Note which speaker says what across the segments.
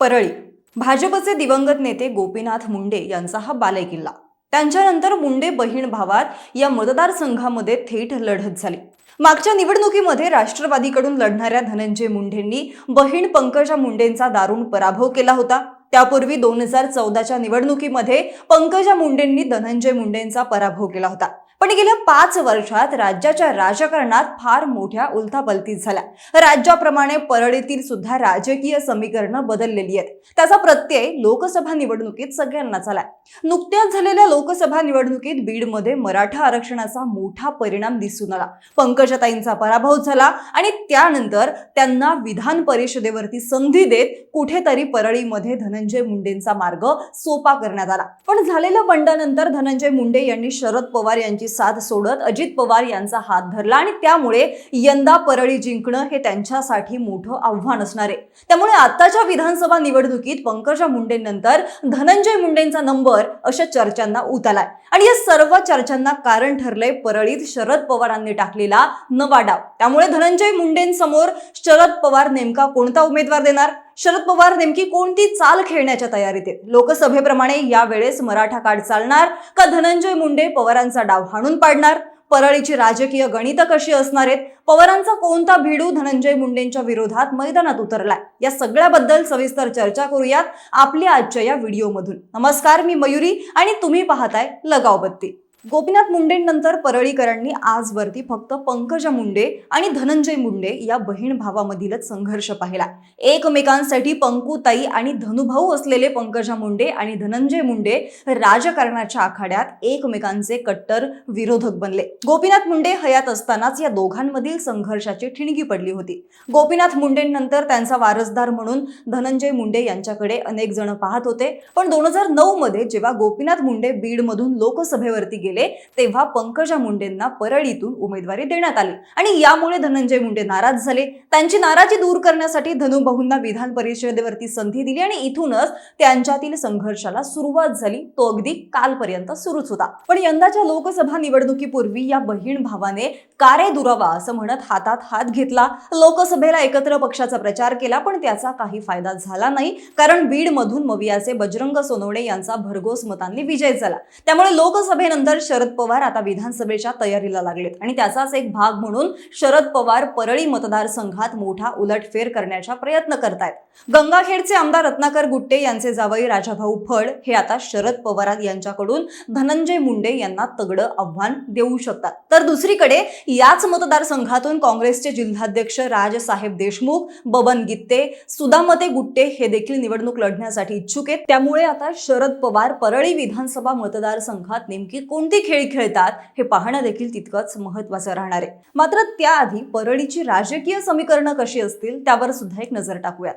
Speaker 1: परळी. भाजपचे दिवंगत नेते गोपीनाथ मुंडे यांचा हा बालेकिल्ला. त्यांच्यानंतर मुंडे बहीण भावात या मतदारसंघामध्ये थेट लढत झाली. मागच्या निवडणुकीमध्ये राष्ट्रवादीकडून लढणाऱ्या धनंजय मुंडेंनी बहीण पंकजा मुंडेंचा दारुण पराभव केला होता. त्यापूर्वी दोन हजार चौदाच्या निवडणुकीमध्ये पंकजा मुंडेंनी धनंजय मुंडेंचा पराभव केला होता. पण गेल्या पाच वर्षात राज्याच्या राजकारणात फार मोठ्या उलथापलती झाल्या. राज्याप्रमाणे परळीतील सुद्धा राजकीय समीकरणं बदललेली आहेत. त्याचा प्रत्यय लोकसभा निवडणुकीत सगळ्यांनाच आलाय नुकत्याच झालेल्या लोकसभा निवडणुकीत बीडमध्ये मराठा आरक्षणाचा मोठा परिणाम दिसून आला. पंकजाताईंचा पराभव झाला आणि त्यानंतर त्यांना विधान परिषदेवरती संधी देत कुठेतरी परळीमध्ये धनंजय मुंडेंचा मार्ग सोपा करण्यात आला. पण झालेल्या बंडानंतर धनंजय मुंडे यांनी शरद पवार यांची साथ सोडत अजित पवार यांचा हात धरला आणि त्यामुळे यंदा परळी जिंकणं हे त्यांच्यासाठी मोठं आव्हान असणार आहे. त्यामुळे आताच्या विधानसभा निवडणुकीत पंकजा मुंडेंनंतर धनंजय मुंडेंचा नंबर अशा चर्चांना उत आलाय आणि या सर्व चर्चांना कारण ठरलंय परळीत शरद पवारांनी टाकलेला नवा डाव. त्यामुळे धनंजय मुंडेंसमोर शरद पवार नेमका कोणता उमेदवार देणार? शरद पवार नेमकी कोणती चाल खेळण्याच्या तयारीत आहेत? लोकसभेप्रमाणे यावेळेस मराठा कार्ड चालणार का धनंजय मुंडे पवारांचा डाव हाणून पाडणार? परळीची राजकीय गणितं कशी असणार आहेत? पवारांचा कोणता भिडू धनंजय मुंडेंच्या विरोधात मैदानात उतरलाय? या सगळ्याबद्दल सविस्तर चर्चा करूयात आपल्या आजच्या या व्हिडिओमधून. नमस्कार मी मयुरी आणि तुम्ही पाहताय लगाव बत्ती गोपीनाथ मुंडेंनंतर परळीकरांनी आजवरती फक्त पंकजा मुंडे आणि धनंजय मुंडे या बहीण भावामधीलच संघर्ष पाहिला. एकमेकांसाठी पंकुताई आणि धनुभाऊ असलेले पंकजा मुंडे आणि धनंजय मुंडे राजकारणाच्या आखाड्यात एकमेकांचे कट्टर विरोधक बनले. गोपीनाथ मुंडे हयात असतानाच या दोघांमधील संघर्षाची ठिणगी पडली होती. गोपीनाथ मुंडेंनंतर त्यांचा वारसदार म्हणून धनंजय मुंडे यांच्याकडे अनेक जण पाहत होते. पण दोन हजार नऊ मध्ये जेव्हा गोपीनाथ मुंडे बीडमधून लोकसभेवरती गेले तेव्हा पंकजा मुंडेंना परळीतून उमेदवारी देण्यात आली. आणि यामुळे धनंजय मुंडे नाराज झाले. त्यांची नाराजी दूर करण्यासाठी धनुभाऊंना विधान परिषदेवरती संधी दिली आणि इथूनच त्यांच्यातील संघर्षाला सुरुवात झाली. तो अगदी कालपर्यंत सुरूच होता. पण यंदाच्या लोकसभा निवडणुकीपूर्वी या बहीण भावाने कारे दुरावा असं म्हणत हातात हात घेतला. लोकसभेला एकत्र पक्षाचा प्रचार केला पण त्याचा काही फायदा झाला नाही. कारण बीडमधून मवियाचे बजरंग सोनवणे यांचा भरघोस मतांनी विजय झाला. त्यामुळे लोकसभेनंतर शरद पवार आता विधानसभेच्या तयारीला लागलेत. आणि त्याचाच एक भाग म्हणून शरद पवार परळी मतदारसंघात मोठा उलटफेर करण्याचा प्रयत्न करतायत. गंगाखेडचे आमदार रत्नाकर गुट्टे यांचे जावई राजाभाऊ फड हे आता शरद पवार यांच्याकडून धनंजय मुंडे यांना तगडं आव्हान देऊ शकतात. तर दुसरीकडे याच मतदारसंघातून काँग्रेसचे जिल्हाध्यक्ष राजसाहेब देशमुख बबन गित्ते सुदामते गुट्टे हे देखील निवडणूक लढण्यासाठी इच्छुक आहेत. त्यामुळे आता शरद पवार परळी विधानसभा मतदारसंघात नेमकी कोण कोणती खेळ खेळतात हे पाहणं देखील तितकंच महत्वाचं राहणार आहे. मात्र त्याआधी परळीची राजकीय समीकरणं कशी असतील त्यावर सुद्धा एक नजर टाकूयात.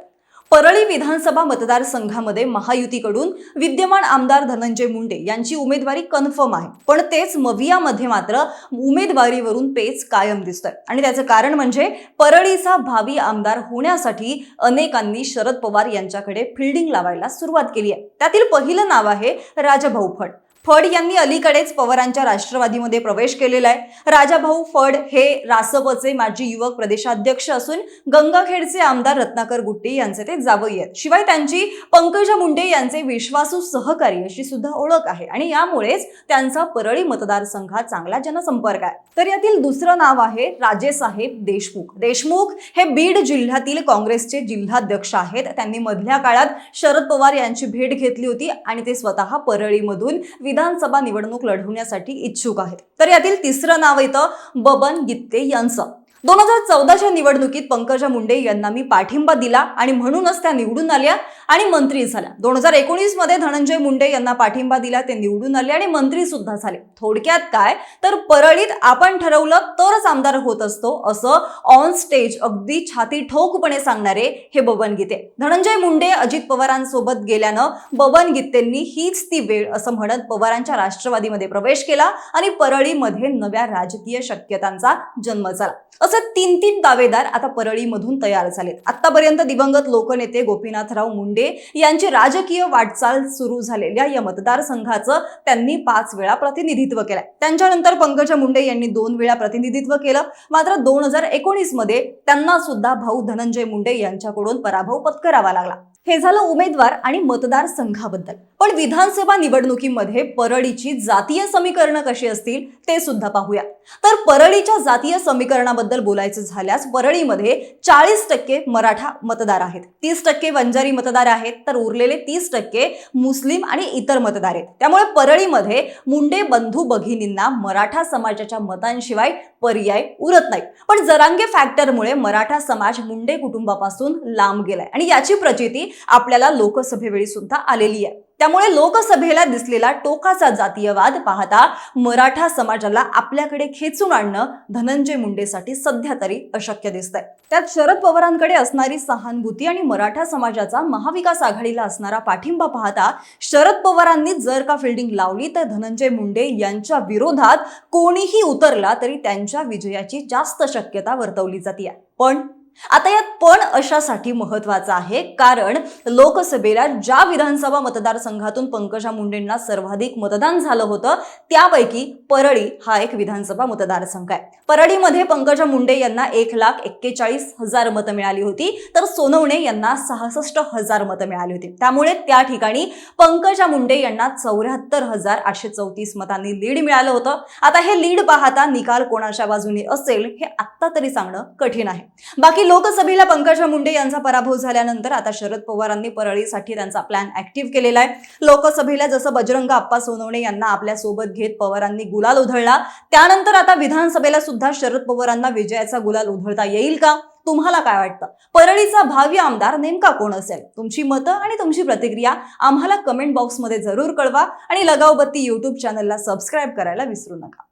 Speaker 1: परळी विधानसभा मतदारसंघामध्ये महायुतीकडून विद्यमान आमदार धनंजय मुंडे यांची उमेदवारी कन्फर्म आहे. पण तेच मवियामध्ये मात्र उमेदवारीवरून पेच कायम दिसतोय. आणि त्याचं कारण म्हणजे परळीचा भावी आमदार होण्यासाठी अनेकांनी शरद पवार यांच्याकडे फिल्डिंग लावायला सुरुवात केली आहे. त्यातील पहिलं नाव आहे राजभाऊ फड. फड यांनी अलीकडेच पवारांच्या राष्ट्रवादीमध्ये प्रवेश केलेला आहे. राजाभाऊ फड हे रासपचे माजी युवक प्रदेशाध्यक्ष असून गंगाखेडचे आमदार रत्नाकर गुट्टे यांचे ते जावई आहेत. शिवाय त्यांची पंकजा मुंडे यांचे विश्वासू सहकारी अशी सुद्धा ओळख आहे आणि यामुळेच त्यांचा परळी मतदारसंघात चांगला जनसंपर्क आहे. तर यातील दुसरं नाव आहे राजेसाहेब देशमुख. देशमुख हे बीड जिल्ह्यातील काँग्रेसचे जिल्हाध्यक्ष आहेत. त्यांनी मधल्या काळात शरद पवार यांची भेट घेतली होती आणि ते स्वतः परळीमधून विधानसभा निवडणूक लढवण्यासाठी इच्छुक आहेत. तर यातील तिसरं नाव येतं बबन गित्ते यांचं. दोन हजार चौदाच्या निवडणुकीत पंकजा मुंडे यांना मी पाठिंबा दिला आणि म्हणूनच त्या निवडून आल्या आणि मंत्री झाल्या. दोन हजार एकोणीसमध्ये धनंजय मुंडे यांना पाठिंबा दिला ते निवडून आले आणि मंत्री सुद्धा झाले. थोडक्यात काय? तर परळीत आपण ठरवलं तरच आमदार होत असतो असं ऑन स्टेज अगदी छाती ठोकपणे सांगणारे हे बबन गीते. धनंजय मुंडे अजित पवारांसोबत गेल्यानं बबन गीतेंनी हीच ती वेळ असं म्हणत पवारांच्या राष्ट्रवादीमध्ये प्रवेश केला आणि परळीमध्ये नव्या राजकीय शक्यतांचा जन्म झाला. असे तीन तीन दावेदार आता परळीमधून तयार झालेत. आतापर्यंत दिवंगत लोकनेते गोपीनाथराव मुंडे यांची राजकीय वाटचाल सुरू झालेल्या या मतदारसंघाचं त्यांनी पाच वेळा प्रतिनिधित्व केलंय. त्यांच्यानंतर पंकजा मुंडे यांनी दोन वेळा प्रतिनिधित्व केलं. मात्र दोन हजार एकोणीसमध्ये त्यांना सुद्धा भाऊ धनंजय मुंडे यांच्याकडून पराभव पत्करावा लागला. हे झालं उमेदवार आणि मतदार संघाबद्दल. पण विधानसभा निवडणुकीमध्ये परळीची जातीय समीकरणं कशी असतील ते सुद्धा पाहूया. तर परळीच्या जातीय समीकरणाबद्दल बोलायचं झाल्यास परळीमध्ये चाळीस टक्के मराठा मतदार आहेत. तीस टक्के वंजारी मतदार आहेत तर उरलेले तीस टक्के मुस्लिम आणि इतर मतदार आहेत. त्यामुळे परळीमध्ये मुंडे बंधू भगिनींना मराठा समाजाच्या मतांशिवाय पर्याय उरत नाही. पण जरांगे फॅक्टरमुळे मराठा समाज मुंडे कुटुंबापासून लांब गेलाय. आणि याची प्रचिती आपल्याला लोकसभेवेळी सुद्धा आलेली आहे. त्यामुळे लोकसभेला दिसलेला टोकाचा जातीयवाद पाहता मराठा समाजाला आपल्याकडे खेचून आणणं धनंजय मुंडेसाठी सध्या तरी अशक्य दिसतंय. त्यात शरद पवारांकडे असणारी सहानुभूती आणि मराठा समाजाचा महाविकास आघाडीला असणारा पाठिंबा पाहता शरद पवारांनी जर का फिल्डिंग लावली तर धनंजय मुंडे यांच्या विरोधात कोणीही उतरला तरी त्यांच्या विजयाची जास्त शक्यता वर्तवली जाते पण आता यात पण अशासाठी महत्वाचं आहे कारण लोकसभेला ज्या विधानसभा मतदारसंघातून पंकजा मुंडेंना सर्वाधिक मतदान झालं होतं त्यापैकी परळी हा एक विधानसभा मतदारसंघ आहे. परळीमध्ये पंकजा मुंडे यांना एक लाख एक्केचाळीस हजार मतं मिळाली होती तर सोनवणे यांना सहासष्ट हजार मतं मिळाली होती. त्यामुळे त्या ठिकाणी पंकजा मुंडे यांना चौऱ्याहत्तर हजार आठशे चौतीस मतांनी लीड मिळालं होतं. आता हे लीड पाहता निकाल कोणाच्या बाजूने असेल हे आत्ता तरी सांगणं कठीण आहे. बाकी लोकसभेला पंकजा मुंडे यांचा पराभव झाल्यानंतर आता शरद पवारांनी परळीसाठी त्यांचा प्लॅन ऍक्टिव्ह केलेला आहे. लोकसभेला जसं बजरंग आप्पा सोनवणे यांना आपल्यासोबत घेत पवारांनी गुलाल उधळला. त्यानंतर आता विधानसभेला सुद्धा शरद पवारांना विजयाचा गुलाल उधळता येईल का? तुम्हाला काय वाटतं? परळीचा भावी आमदार नेमका कोण असेल? तुमची मतं आणि तुमची प्रतिक्रिया आम्हाला कमेंट बॉक्समध्ये जरूर कळवा आणि लगावबत्ती युट्यूब चॅनलला सबस्क्राईब करायला विसरू नका.